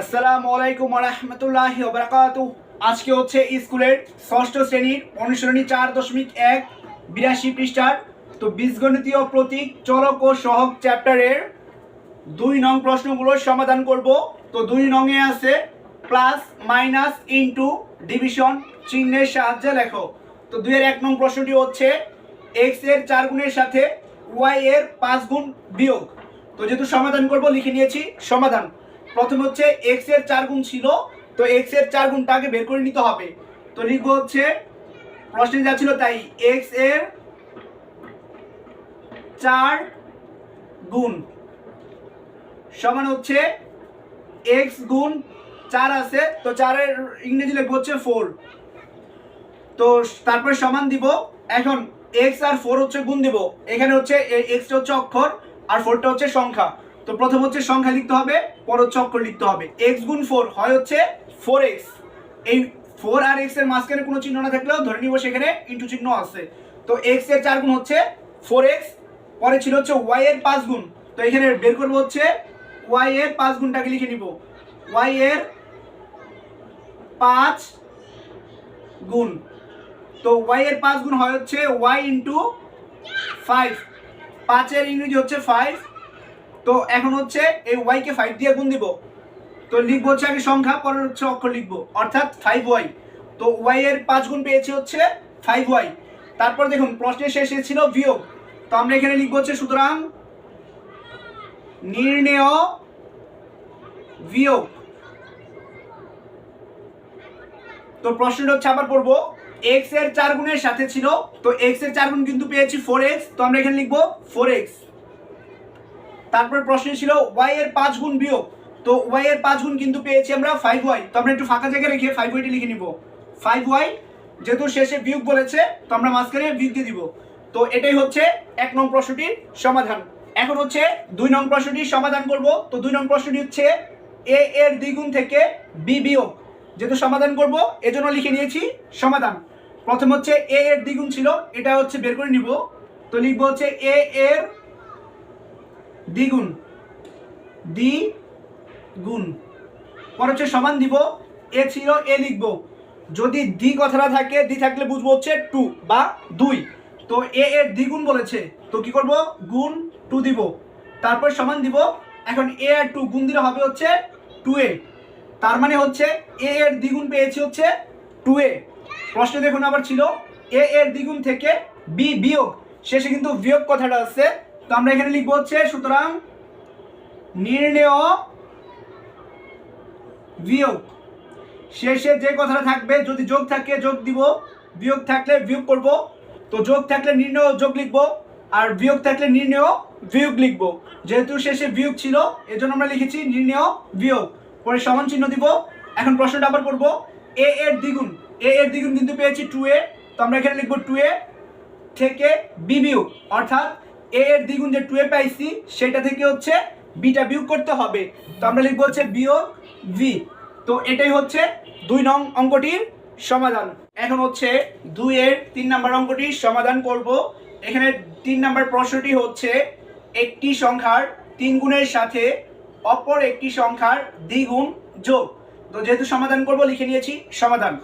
আসসালামু আলাইকুম রহমতুল্লাহ বারাকাতু আজকে হচ্ছে স্কুলের ষষ্ঠ শ্রেণির অনুসরণী চার দশমিক এক, বিরাশি পৃষ্ঠার। তো বীজগণিতীয় প্রতীক, চলক ও সহক চ্যাপ্টারের দুই নং প্রশ্নগুলোর সমাধান করব। তো দুই নংয়ে আছে প্লাস মাইনাস ইনটু ডিভিশন চিহ্নের সাহায্যে লেখো। তো দুইয়ের এক নং প্রশ্নটি হচ্ছে এক্সের চার গুণের সাথে ওয়াই এর পাঁচ গুণ বিয়োগ। তো যেহেতু সমাধান করব, লিখে নিয়েছি সমাধান। প্রথম হচ্ছে এক্সের চার গুণ ছিল, তো এক্সের চার গুণটা আগে বের করে নিতে হবে। তো লিখব হচ্ছে, প্রশ্নে যা ছিল তাই এক্সের চার গুণ সমান হচ্ছে এক্স গুণ চার আছে, তো চারের ইংরেজি লিখব হচ্ছে ফোর তো তারপরে সমান দিব, এখন এক্স আর ফোর হচ্ছে গুণ দিব, এখানে হচ্ছে এক্সটা হচ্ছে অক্ষর, আর ফোরটা হচ্ছে সংখ্যা। তো প্রথম হচ্ছে সংখ্যা লিখতে হবে পর অক্ষর লিখতে হবে। এক্স গুণ ফোর হয় হচ্ছে ফোর এক্স এই ফোর আর এক্সের মাঝখানে কোনো চিহ্ন না থাকলেও ধরে নিব সেখানে ইন্টু চিহ্ন আছে। তো এক্সের চার গুণ হচ্ছে ফোর এক্স পরে ছিল হচ্ছে ওয়াই এর পাঁচ গুণ। তো এখানে বের করব হচ্ছে ওয়াই এর পাঁচ গুণটাকে লিখে নিব। ওয়াই এর পাঁচ গুণ। তো ওয়াই এর পাঁচ গুণ হয় হচ্ছে ওয়াই ইন্টু ফাইভ পাঁচের ইংরেজি হচ্ছে ফাইভ তো এখন হচ্ছে এই ওয়াইকে ফাইভ দিয়ে গুণ দিব। তো লিখব হচ্ছে আগে সংখ্যা পরে হচ্ছে অক্ষর লিখব। অর্থাৎ ফাইভ ওয়াই তো ওয়াই এর পাঁচ গুণ পেয়েছি হচ্ছে ফাইভ ওয়াই তারপর দেখুন প্রশ্নের শেষে ছিল বিয়োগ। তো আমরা এখানে লিখব হচ্ছে সুতরাং নির্ণেয় বিয়োগ। তো প্রশ্নটা হচ্ছে আবার পড়ব এক্সের চার গুণের সাথে ছিল। তো এক্সের চার গুণ কিন্তু পেয়েছি ফোর এক্স তো আমরা এখানে লিখব ফোর এক্স তারপর প্রশ্ন ছিল ওয়াই এর পাঁচ গুণ বিয়োগ। তো ওয়াই এর পাঁচ গুণ কিন্তু পেয়েছি আমরা ফাইভ ওয়াই তো আমরা একটু ফাঁকা জায়গায় রেখে ফাইভ ওয়াইটি লিখে নিব। ফাইভ ওয়াই যেহেতু শেষে বিয়োগ বলেছে, তো আমরা মাঝখানে বিয়োগ দিয়ে দিব। তো এটাই হচ্ছে এক নং প্রশ্নটির সমাধান। এখন হচ্ছে দুই নং প্রশ্নটির সমাধান করব। তো দুই নং প্রশ্নটি হচ্ছে এ এর দ্বিগুণ থেকে বি বিয়োগ। যেহেতু সমাধান করব, এজন্য লিখে নিয়েছি সমাধান। প্রথম হচ্ছে এ এর দ্বিগুণ ছিল, এটা হচ্ছে বের করে নিব। তো লিখব হচ্ছে এ এর দ্বিগুণ। দ্বি গুণ পর হচ্ছে সমান দিব, এ ছিল, এ লিখব। যদি দ্বি কথাটা থাকে, দ্বি থাকলে বুঝব হচ্ছে টু বা দুই। তো এ এর দ্বিগুণ বলেছে, তো কি করব? গুণ টু দিব। তারপর সমান দিব, এখন এ আর টু গুণ দিলে হবে হচ্ছে টু এ। তার মানে হচ্ছে এ এর দ্বিগুণ পেয়েছি হচ্ছে টু এ। প্রশ্ন দেখুন আবার ছিল, এ এর দ্বিগুণ থেকে বি বিয়োগ। শেষে কিন্তু বিয়োগ কথাটা আছে তো আমরা এখানে লিখব হচ্ছে, সুতরাং নির্ণেয় বিয়োগ। শেষে যে কথাটা থাকবে, যদি যোগ থাকে, যোগ দিব। বিয়োগ থাকলে বিয়োগ করব। তো যোগ থাকলে নির্ণয়, যোগ লিখব। আর বিয়োগ থাকলে নির্ণয়, বিয়োগ লিখব। যেহেতু শেষে বিয়োগ ছিল, এজন্য আমরা লিখেছি নির্ণয়, বিয়োগ। পরে সমান চিহ্ন দিব। এখন প্রশ্নটা আবার করব। এ এর দ্বিগুণ। এ এর দ্বিগুণ কিন্তু পেয়েছি টু এ। তো আমরা এখানে লিখব টু এ থেকে বি বিয়োগ। অর্থাৎ এ এর দ্বিগুণ যে টু এ পাইছি, সেটা থেকে হচ্ছে বিটা বিয়োগ করতে হবে। তো আমরা লিখব হচ্ছে বিয়োগ ভি তো এটাই হচ্ছে দুই নং অঙ্কটির সমাধান। এখন হচ্ছে দুই এর তিন নাম্বার অঙ্কটির সমাধান করব। এখানে তিন নাম্বার প্রশ্নটি হচ্ছে একটি সংখ্যার তিন গুণের সাথে অপর একটি সংখ্যার দ্বিগুণ যোগ। তো যেহেতু সমাধান করব, লিখে নিয়েছি সমাধান।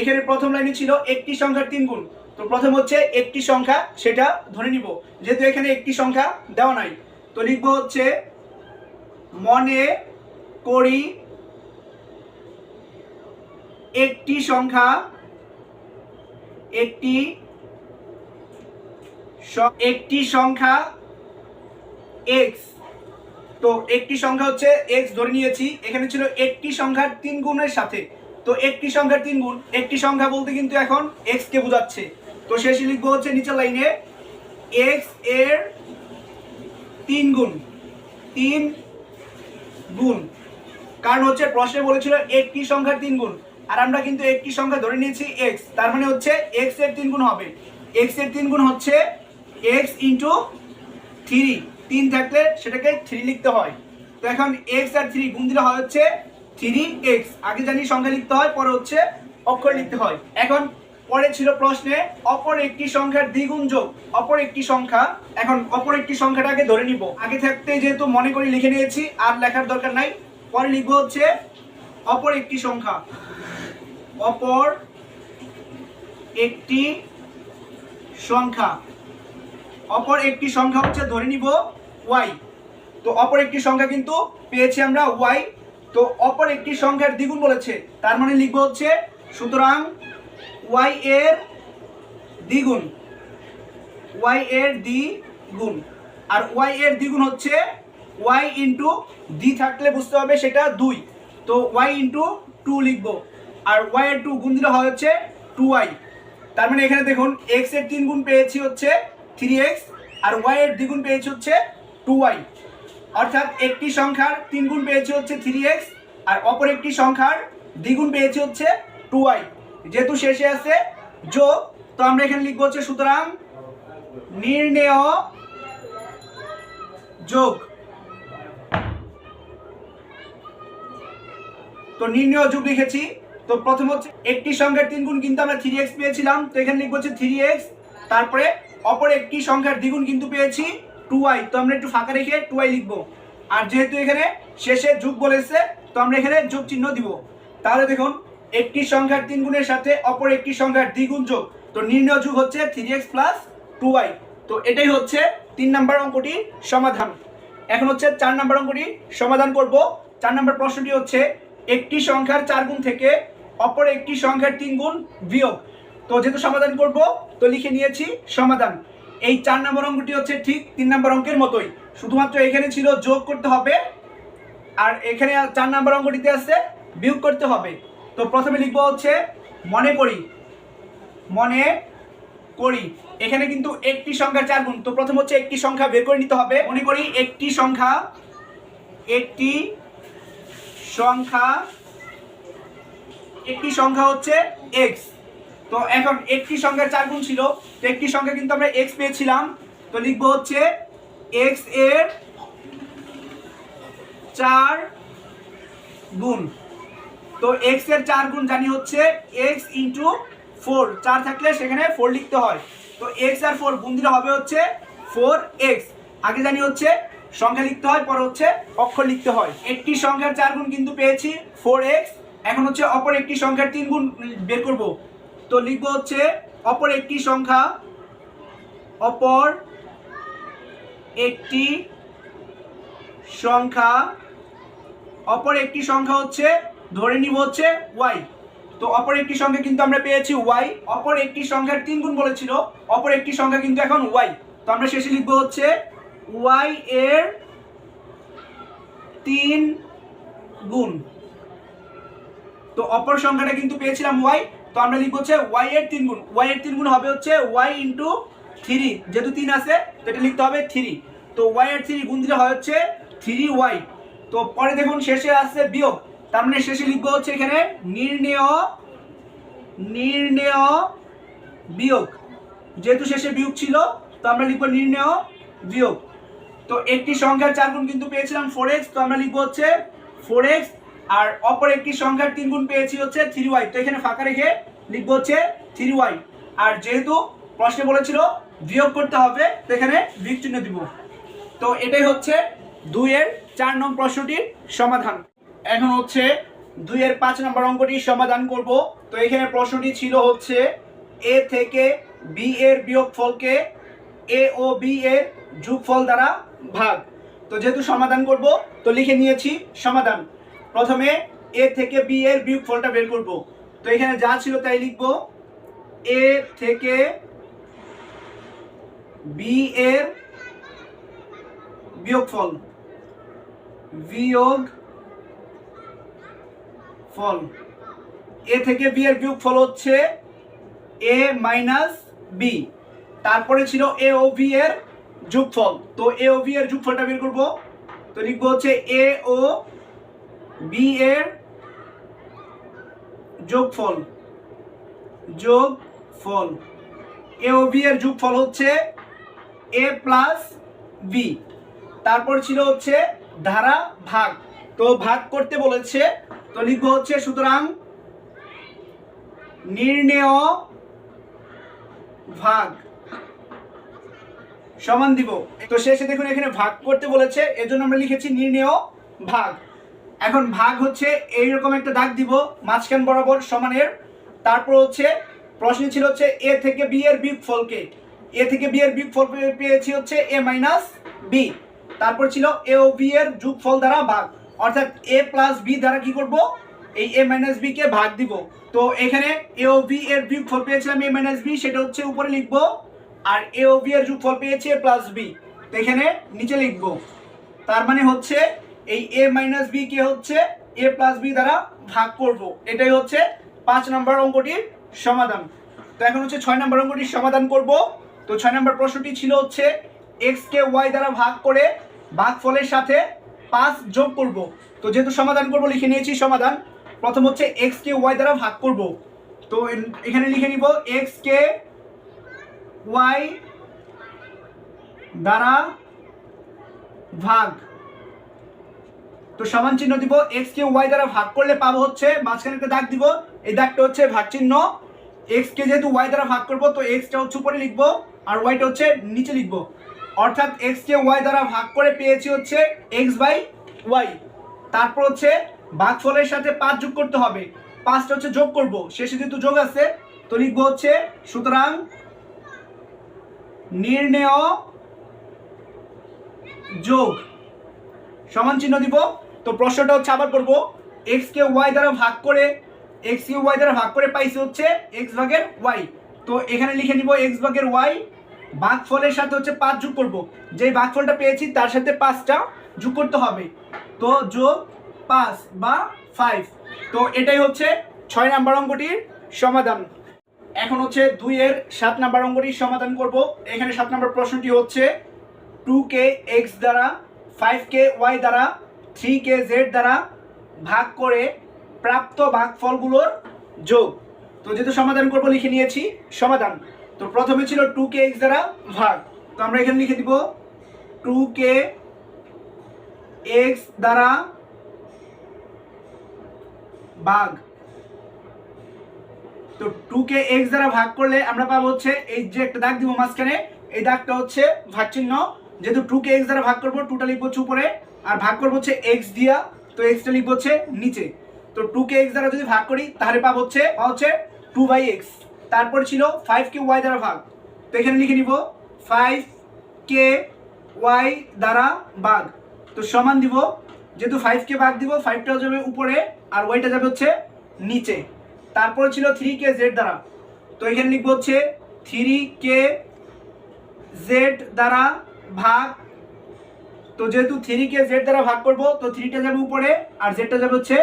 এখানে প্রথম লাইনে ছিল একটি সংখ্যার তিন গুণ। তো প্রথম হচ্ছে একটি সংখ্যা, সেটা ধরে নিব। যেহেতু এখানে একটি সংখ্যা দেওয়া নাই, তো লিখব হচ্ছে, মনে করি একটি সংখ্যা, একটি একটি সংখ্যা এক্স তো একটি সংখ্যা হচ্ছে এক্স ধরে নিয়েছি, এখানে ছিল একটি সংখ্যার তিন গুণের সাথে। তো একটি সংখ্যার তিন গুণ, একটি সংখ্যা বলতে কিন্তু এখন এক্স কে বোঝাচ্ছে। তো শেষে লিখব হচ্ছে নিচের লাইনে এক্সের তিন গুণ তিন গুণ। কারণ হচ্ছে প্রশ্নে বলেছিল একটি সংখ্যার তিন গুণ, আর আমরা কিন্তু একটি সংখ্যা ধরে নিয়েছি এক্স তার মানে হচ্ছে এক্সের তিন গুণ হবে। এক্সের তিন গুণ হচ্ছে এক্স ইন্টু থ্রি তিন থাকলে সেটাকে থ্রি লিখতে হয়। তো এখন এক্স আর থ্রি গুণ দিলে হয় হচ্ছে থ্রি এক্স আগে জানি সংখ্যা লিখতে হয়, পরে হচ্ছে অক্ষর লিখতে হয়। এখন পরে ছিল প্রশ্নে, অপর একটি সংখ্যার দ্বিগুণ যোগ। অপর একটি সংখ্যা, এখন অপর একটি সংখ্যাটাকে ধরে নিব। আগে থাকতে যেহেতু মনে করি লিখে নিয়েছি, আর লেখার দরকার নাই। পরে লিখব হচ্ছে, অপর একটি সংখ্যা। অপর একটি সংখ্যা। অপর একটি সংখ্যা হচ্ছে ধরে নিব ওয়াই। তো অপর একটি সংখ্যা কিন্তু পেয়েছি আমরা ওয়াই। তো অপর একটি সংখ্যার দ্বিগুণ বলেছে, তার মানে লিখব হচ্ছে, সুতরাং ওয়াই এর দ্বিগুণ। ওয়াই এর দ্বিগুণ। আর ওয়াই এর দ্বিগুণ হচ্ছে ওয়াই ইন্টু ডি থাকলে বুঝতে হবে সেটা দুই। তো ওয়াই ইন্টু টু লিখব। আর ওয়াই এর টু গুণ দিলে হচ্ছে টু ওয়াই তার মানে এখানে দেখুন এক্সের তিন গুণ পেয়েছি হচ্ছে থ্রি এক্স আর ওয়াই এর দ্বিগুণ পেয়েছি হচ্ছে টু ওয়াই অর্থাৎ একটি সংখ্যার তিন গুণ পেয়েছি হচ্ছে থ্রি এক্স আর অপর একটি সংখ্যার দ্বিগুণ পেয়েছি হচ্ছে টু ওয়াই যেহেতু শেষে আছে, যোগ, তো আমরা এখানে লিখব হচ্ছে সুতরাং নির্ণেয় যোগ। তো নির্ণয় যোগ লিখেছি। তো প্রথম হচ্ছে একটি সংখ্যার তিন গুণ কিন্তু আমরা থ্রি এক্স পেয়েছিলাম, তো এখানে লিখব হচ্ছে থ্রি এক্স তারপরে অপর একটি সংখ্যার দ্বিগুণ কিন্তু পেয়েছি টু আই তো আমরা একটু ফাঁকা রেখে টু আই লিখব। আর যেহেতু এখানে শেষে যুগ বলেছে, তো আমরা এখানে যোগ চিহ্ন দিব। তাহলে দেখুন একটি সংখ্যার তিন গুণের সাথে অপর একটি সংখ্যার দ্বিগুণ যোগ। তো নির্ণয় যোগ হচ্ছে three x plus two y তো এটাই হচ্ছে তিন নম্বর অঙ্কটির সমাধান। এখন হচ্ছে চার নম্বর অঙ্কটি সমাধান করব। চার নম্বর প্রশ্নটি হচ্ছে, একটি সংখ্যার চার গুণ থেকে অপর একটি সংখ্যার তিন গুণ বিয়োগ। তো যেহেতু সমাধান করব, তো লিখে নিয়েছি সমাধান। এই চার নম্বর অঙ্কটি হচ্ছে ঠিক তিন নম্বর অঙ্কের মতোই। শুধুমাত্র এখানে ছিল যোগ করতে হবে, আর এখানে চার নম্বর অঙ্কটিতে আছে বিয়োগ করতে হবে। তো প্রথমে লিখব হচ্ছে, মনে করি। মনে করি। এখানে কিন্তু একটি সংখ্যা চার গুণ। তো প্রথম হচ্ছে একটি সংখ্যা বের করে নিতে হবে। মনে করি একটি সংখ্যা একটি সংখ্যা একটি সংখ্যা হচ্ছে এক্স তো এখন একটি সংখ্যার চার গুণ ছিল। তো একটি সংখ্যা কিন্তু আমরা এক্স পেয়েছিলাম। তো লিখব হচ্ছে এক্সের চার গুণ। তো এক্সের চার গুণ জানি হচ্ছে এক্স ইন্টু ফোর চার থাকলে সেখানে ফোর লিখতে হয়। তো এক্স আর ফোর গুণ হবে হচ্ছে ফোর এক্স আগে জানি হচ্ছে সংখ্যা লিখতে হয়, পরে হচ্ছে অক্ষর লিখতে হয়। একটি সংখ্যার চার গুণ কিন্তু পেয়েছি ফোর এক্স এখন হচ্ছে অপর একটি সংখ্যার তিন গুণ বের করব। তো লিখব হচ্ছে অপর একটি সংখ্যা অপর একটি সংখ্যা। অপর একটি সংখ্যা হচ্ছে ধরে নিব হচ্ছে ওয়াই তো অপর একটি সংখ্যা কিন্তু আমরা পেয়েছি ওয়াই অপর একটি সংখ্যার তিন গুণ বলেছিল, অপর একটি সংখ্যা কিন্তু এখন ওয়াই তো আমরা শেষে লিখব হচ্ছে ওয়াই এর তিন গুণ। তো অপর সংখ্যাটা কিন্তু পেয়েছিলাম ওয়াই তো আমরা লিখব হচ্ছে ওয়াই এর তিন গুণ। ওয়াই এর তিন গুণ হবে হচ্ছে ওয়াই ইন্টু থ্রি যেহেতু তিন আছে, তো এটা লিখতে হবে থ্রি তো ওয়াই এর থ্রি গুণ দিলে হয় হচ্ছে থ্রি ওয়াই তো পরে দেখুন শেষে আসছে বিয়োগ। তার মানে শেষে লিখব হচ্ছে এখানে নির্ণেয় নির্ণেয় বিয়োগ। যেহেতু শেষে বিয়োগ ছিল, তো আমরা লিখব নির্ণেয় বিয়োগ। তো একটি সংখ্যার চার গুণ কিন্তু পেয়েছিলাম ফোর এক্স তো আমরা লিখব হচ্ছে ফোর এক্স আর অপর একটি সংখ্যার তিন গুণ পেয়েছি হচ্ছে থ্রি ওয়াই তো এখানে ফাঁকা রেখে লিখব হচ্ছে থ্রি ওয়াই আর যেহেতু প্রশ্নে বলেছিল বিয়োগ করতে হবে, তো এখানে বিয়োগ চিহ্ন দিব। তো এটাই হচ্ছে দুইয়ের চার নং প্রশ্নটির সমাধান। এখন হচ্ছে দুইয়ের পাঁচ নম্বর অঙ্কটি সমাধান করব। তো এখানে প্রশ্নটি ছিল হচ্ছে এ থেকে বি এর বিয়োগফলকে এ ও বি এর যোগফল দ্বারা ভাগ। তো যেহেতু সমাধান করব, তো লিখে নিয়েছি সমাধান। প্রথমে এ থেকে বি এর বিয়োগফলটা বের করব। তো এখানে যা ছিল তাই লিখব। এ থেকে বি এর বিয়োগফল বিয়োগ ফল। এ থেকে বি এর বিয়োগ ফল হচ্ছে এ মাইনাস বি। তারপরে ছিল এ ও বি এর যোগফল। তো এ ও বি এর যোগফলটা বের করব। তো লিখব হচ্ছে এ ও বি এর যোগফল। যোগফল। এ ও বি এর যোগফল হচ্ছে এ প্লাস বি। তারপর ছিল হচ্ছে ধারা ভাগ। তো ভাগ করতে বলেছে তো লিখব হচ্ছে, সুতরাং নির্ণেয় ভাগ সমান দিব। তো শেষে দেখুন, এখানে ভাগ করতে বলেছে, এজন্য আমরা লিখেছি নির্ণেয় ভাগ। এখন ভাগ হচ্ছে, এইরকম একটা দাগ দিব, মাঝখান বরাবর সমানের। তারপর হচ্ছে প্রশ্ন ছিল হচ্ছে, এ থেকে বি এর বিয়োগফলকে। এ থেকে বি এর বিয়োগফল পে- পেয়েছি হচ্ছে, এ মাইনাস বি। তারপর ছিল, এ ও বি এর যোগফল দ্বারা ভাগ। অর্থাৎ এ প্লাস বি দ্বারা কি করব? এই এ মাইনাস বি কে ভাগ দিব। তো এখানে এ ও বি এর বিয়োগফল পেয়েছিলাম এ মাইনাস বি সেটা হচ্ছে উপরে লিখব, আর এ ও বি এর যোগফল পেয়েছি এ প্লাস বি তো এখানে নিচে লিখব। তার মানে হচ্ছে এই এ মাইনাস বি কে হচ্ছে এ প্লাস বি দ্বারা ভাগ করব। এটাই হচ্ছে পাঁচ নম্বর অঙ্কটির সমাধান। তো এখন হচ্ছে ছয় নম্বর অঙ্কটির সমাধান করব। তো ছয় নম্বর প্রশ্নটি ছিল হচ্ছে এক্স কে ওয়াই দ্বারা ভাগ করে ভাগফলের সাথে পাঁচ যোগ করব। তো যেহেতু সমাধান করব, লিখে নিয়েছি সমাধান। প্রথম হচ্ছে এক্স কে ওয়াই দ্বারা ভাগ করব। তো এখানে লিখে নিব এক্স কে ওয়াই দ্বারা ভাগ। তো সমান চিহ্ন দিব এক্স কে ওয়াই দ্বারা ভাগ করলে পাবো হচ্ছে, মাঝখানে একটা দাগ দিব, এই দাগটা হচ্ছে ভাগ চিহ্ন। এক্স কে যেহেতু ওয়াই দ্বারা ভাগ করব, তো এক্সটা হচ্ছে উপরে লিখব, আর ওয়াইটা হচ্ছে নিচে লিখব। অর্থাৎ এক্স কে ওয়াই দ্বারা ভাগ করে পেয়েছি হচ্ছে এক্স বাই ওয়াই তারপর হচ্ছে ভাগফলের সাথে পাঁচ যোগ করতে হবে। পাঁচটা হচ্ছে যোগ করব। শেষে যেহেতু যোগ আছে, তো লিখব হচ্ছে, সুতরাং নির্ণেয় যোগ সমান চিহ্ন দিব। তো প্রশ্নটা হচ্ছে আবার করব। এক্স কে ওয়াই দ্বারা ভাগ করে এক্স কে ওয়াই দ্বারা ভাগ করে পাইছি হচ্ছে এক্স ভাগের ওয়াই তো এখানে লিখে নিব এক্স ভাগের ওয়াই ভাগফলের সাথে হচ্ছে পাঁচ যোগ করব। যে ভাগফলটা পেয়েছি, তার সাথে পাঁচটা যোগ করতে হবে। তো যোগ পাঁচ বা ফাইভ তো এটাই হচ্ছে ছয় নাম্বার অঙ্কটির সমাধান। এখন হচ্ছে দুইয়ের সাত নাম্বার অঙ্কটির সমাধান করব। এখানে সাত নাম্বার প্রশ্নটি হচ্ছে টু কে এক্স দ্বারা ফাইভ কে ওয়াই দ্বারা থ্রি কে জেড দ্বারা ভাগ করে প্রাপ্ত ভাগফলগুলোর যোগ। তো যেহেতু সমাধান করব, লিখে নিয়েছি, সমাধান। তো প্রথমে ছিল টু কে এক্স দ্বারা ভাগ। তো আমরা এখানে লিখে দিব টু কে এক্স দ্বারা ভাগ। তো টু কে এক্স দ্বারা ভাগ করলে আমরা পাবো হচ্ছে এই যে একটা দাগ দিব মাঝখানে, এই দাগটা হচ্ছে ভাগ চিহ্ন যেহেতু টু কে এক্স দ্বারা ভাগ করব টুটা লিখব হচ্ছে উপরে, আর ভাগ করব হচ্ছে এক্স দিয়া, তো এক্সটা লিখব হচ্ছে নিচে। তো টু কে এক্স দ্বারা যদি ভাগ করি, তাহলে পাবো হচ্ছে হচ্ছে টু বাই এক্স তারপর ছিল ফাইভ কে ওয়াই দ্বারা ভাগ। তো এখানে লিখে নিব ফাইভ কে ওয়াই দ্বারা ভাগ। তো সমান দিব, যেহেতু ফাইভ কে ভাগ দিব ফাইভটা যাবে উপরে আর ওয়াইটা যাবে হচ্ছে নিচে। তারপরে ছিল থ্রি কে জেড দ্বারা। তো এখানে লিখব হচ্ছে থ্রি কে জেড দ্বারা ভাগ। তো যেহেতু থ্রি কে জেড দ্বারা ভাগ করব, তো থ্রিটা যাবে উপরে আর জেডটা যাবে হচ্ছে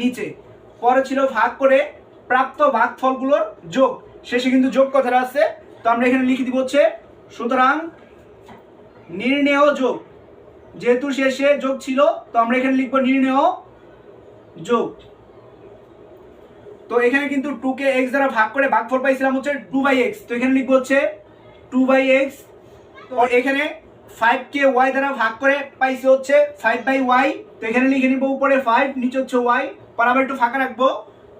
নিচে। পরে ছিল ভাগ করে প্রাপ্ত ভাগফলগুলোর যোগ। শেষে কিন্তু যোগ কথাটা আছে। তো আমরা এখানে লিখে দিব হচ্ছে, সুতরাং নির্ণেয় যোগ। যেহেতু শেষে যোগ ছিল, তো আমরা এখানে লিখব নির্ণেয় যোগ। তো এখানে কিন্তু টু কে এক্স দ্বারা ভাগ করে ভাগফল পাইছিলাম হচ্ছে টু বাই এক্স তো এখানে লিখব হচ্ছে টু বাই এক্স তো এখানে ফাইভ কে ওয়াই দ্বারা ভাগ করে পাইছি হচ্ছে ফাইভ বাই ওয়াই তো এখানে লিখে নিবো উপরে ফাইভ নিচে হচ্ছে ওয়াই পর আবার একটু ফাঁকা রাখব।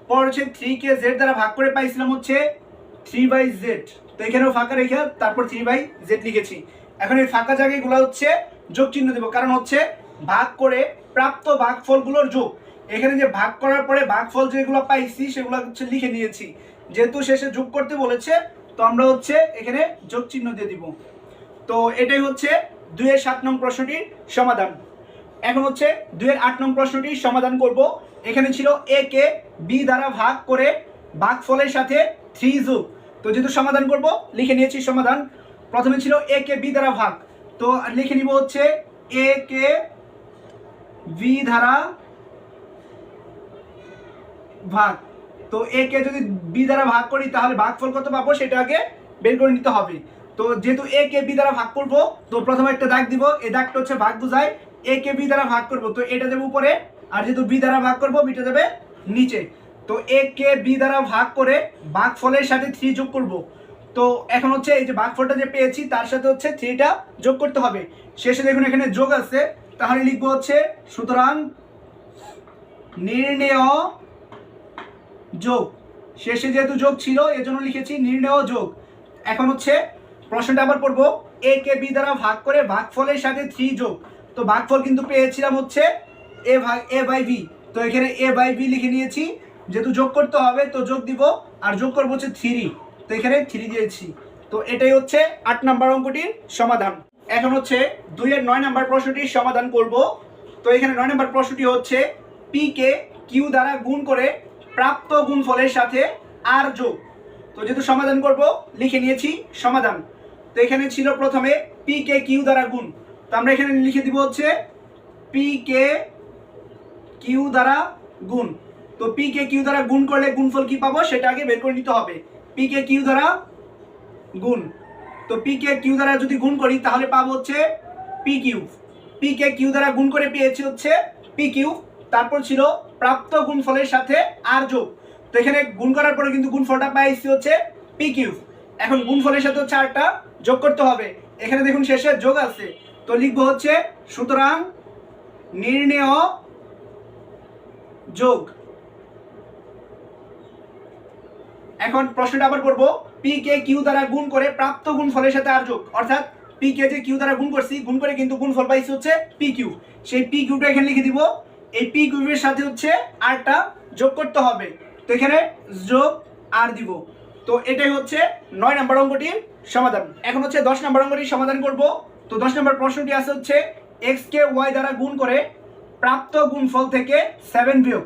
পর হচ্ছে থ্রি কে জেড দ্বারা ভাগ করে পাইছিলাম হচ্ছে থ্রি বাই জেড তো এখানেও ফাঁকা রেখে তারপর থ্রি বাই জেড লিখেছি। এখন এই ফাঁকা জায়গাগুলো হচ্ছে যোগ চিহ্ন দেবো, কারণ হচ্ছে ভাগ করে প্রাপ্ত ভাগফলগুলোর যোগ। এখানে যে ভাগ করার পরে ভাগফল যেগুলো পাইছি সেগুলো হচ্ছে লিখে নিয়েছি। যেহেতু শেষে যোগ করতে বলেছে, তো আমরা হচ্ছে এখানে যোগ চিহ্ন দিয়ে দিব। তো এটাই হচ্ছে দুইয়ের সাত নং প্রশ্নটির সমাধান। এখন হচ্ছে দুইয়ের আট নং প্রশ্নটির সমাধান করব। এখানে ছিল এ কে বি দ্বারা ভাগ করে ভাগফলের সাথে থ্রি যোগ তো যেহেতু সমাধান করব, লিখে নিয়েছি সমাধান। প্রথমে ছিল এ কে বি দ্বারা ভাগ। তো লিখে নিব হচ্ছে এ কে বি দ্বারা ভাগ। তো এ কে যদি বি দ্বারা ভাগ করি, তাহলে ভাগফল কত পাবো? সেটা আগে বের করে নিতে হবে। তো যেহেতু এ কে বি দ্বারা ভাগ করব, তো প্রথমে একটা দাগ দিব। এই দাগটা হচ্ছে ভাগ বোঝায় এ কে বি দ্বারা ভাগ করব। তো এটা যাবে উপরে। আর যেহেতু বি দ্বারা ভাগ করব বিটা যাবে নিচে। তো এ, কে, বি দ্বারা ভাগ করে বাঘ ভাগফলের সাথে থ্রি যোগ করব। তো এখন হচ্ছে এই যে বাঘ ভাগফলটা যে পেয়েছি, তার সাথে হচ্ছে থ্রিটা যোগ করতে হবে। শেষে দেখুন এখানে যোগ আছে, তাহলে লিখব হচ্ছে, সুতরাং নির্ণেয় যোগ। শেষে যেহেতু যোগ ছিল, এজন্য লিখেছি নির্ণেয় যোগ। এখন হচ্ছে প্রশ্নটা আবার পড়ব এ, কে, বি দ্বারা ভাগ করে ভাগফলের সাথে থ্রি যোগ। তো ভাগফল কিন্তু পেয়েছিলাম হচ্ছে এ ভাগ এ বাই বি তো এখানে এ বাই বি লিখে নিয়েছি। যেহেতু যোগ করতে হবে, তো যোগ দিব। আর যোগ করব হচ্ছে থ্রি তো এখানে থ্রি দিয়েছি। তো এটাই হচ্ছে আট নাম্বার অঙ্কটির সমাধান। এখন হচ্ছে দুইয়ের নয় নাম্বার প্রশ্নটির সমাধান করব। তো এখানে নয় নাম্বার প্রশ্নটি হচ্ছে পি কে কিউ দ্বারা গুণ করে প্রাপ্ত গুণফলের সাথে আর যোগ। তো যেহেতু সমাধান করব, লিখে নিয়েছি সমাধান। তো এখানে ছিল প্রথমে পি কে কিউ দ্বারা গুণ। তো আমরা এখানে লিখে দিব হচ্ছে পি কে কিউ দ্বারা গুণ। তো পি কে কিউ দ্বারা গুণ করলে গুণফল কি পাবো? সেটা আগে বের করে নিতে হবে। পি কে কিউ দ্বারা গুণ। তো পি কে কিউ দ্বারা যদি গুণ করি, তাহলে পাবো হচ্ছে পি কিউ পি কে কিউ দ্বারা গুণ করে পেয়েছি হচ্ছে পি কিউ তারপর ছিল প্রাপ্ত গুণফলের সাথে আর যোগ। তো এখানে গুণ করার পরে কিন্তু গুণফলটা পাইছি হচ্ছে পি কিউ এখন গুণফলের সাথে হচ্ছে আরটা যোগ করতে হবে। এখানে দেখুন শেষে যোগ আছে। তো লিখব হচ্ছে, সুতরাং নির্ণেয় যোগ। এখন প্রশ্নটা আবার করব। পি কে কিউ দ্বারা গুণ করে প্রাপ্ত গুণফলের সাথে আর যোগ। অর্থাৎ পি কে যে কিউ দ্বারা গুণ করছি, গুণ করে কিন্তু গুণফল পাইছি হচ্ছে পি কিউ সেই পি কিউটা এখানে লিখে দিব। এই পি কিউবের সাথে হচ্ছে আরটা যোগ করতে হবে। তো এখানে যোগ আর দিব। তো এটাই হচ্ছে নয় নম্বর অঙ্কটির সমাধান। এখন হচ্ছে দশ নম্বর অঙ্কটির সমাধান করব। তো দশ নম্বর প্রশ্নটি আছে হচ্ছে এক্স কে ওয়াই দ্বারা গুণ করে প্রাপ্ত গুণফল থেকে সেভেন বিয়োগ।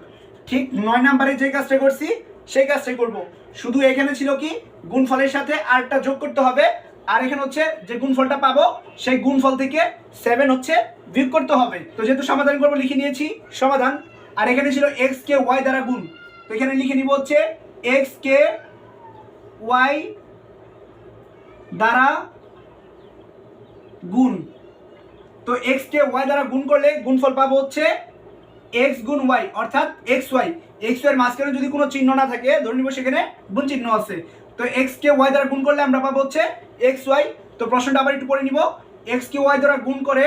ঠিক নয় নাম্বারে যে কাজটা করছি, সেই কাজটাই করব। শুধু এখানে ছিল কি, গুণফলের সাথে আরটা যোগ করতে হবে। আর এখানে হচ্ছে যে গুণফলটা পাবো, সেই গুণফল থেকে সেভেন হচ্ছে বিয়োগ করতে হবে। তো যেহেতু সমাধান করব, লিখে নিয়েছি, সমাধান। আর এখানে ছিল এক্স কে ওয়াই দ্বারা গুণ। তো এখানে লিখে নিব হচ্ছে এক্স কে ওয়াই দ্বারা গুণ। তো এক্স কে ওয়াই দ্বারা গুণ করলে গুণফল পাবো হচ্ছে এক্স গুণ ওয়াই অর্থাৎ এক্স ওয়াই এক্স ওয়াই মাঝখানে যদি কোনো চিহ্ন না থাকে, ধরে নিব সেখানে গুণ চিহ্ন আছে। তো এক্স কে ওয়াই দ্বারা গুণ করলে আমরা পাবো হচ্ছে এক্স ওয়াই তো প্রশ্নটা আবার একটু পড়ে নিব। এক্স কে ওয়াই দ্বারা গুণ করে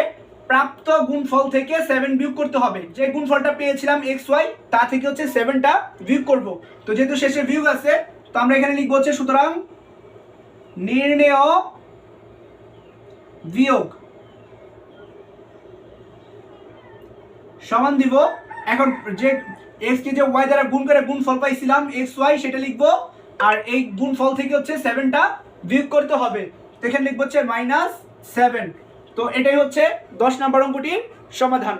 প্রাপ্ত গুণফল থেকে সেভেন বিয়োগ করতে হবে। যে গুণফলটা পেয়েছিলাম এক্স ওয়াই তা থেকে হচ্ছে সেভেনটা বিয়োগ করব। তো যেহেতু শেষে বিয়োগ আছে, তো আমরা এখানে লিখব হচ্ছে সুতরাং নির্ণেয় বিয়োগ। সমান দিব। এখন যে এক্স কে যে ওয়াই দ্বারা গুণ করে গুণ ফল পাইছিলাম এক্স ওয়াই সেটা লিখব। আর এই গুণ ফল থেকে হচ্ছে সেভেনটা বিয়োগ করতে হবে। তো এখানে লিখব হচ্ছে মাইনাস সেভেন তো এটাই হচ্ছে দশ নাম্বার অঙ্কটির সমাধান।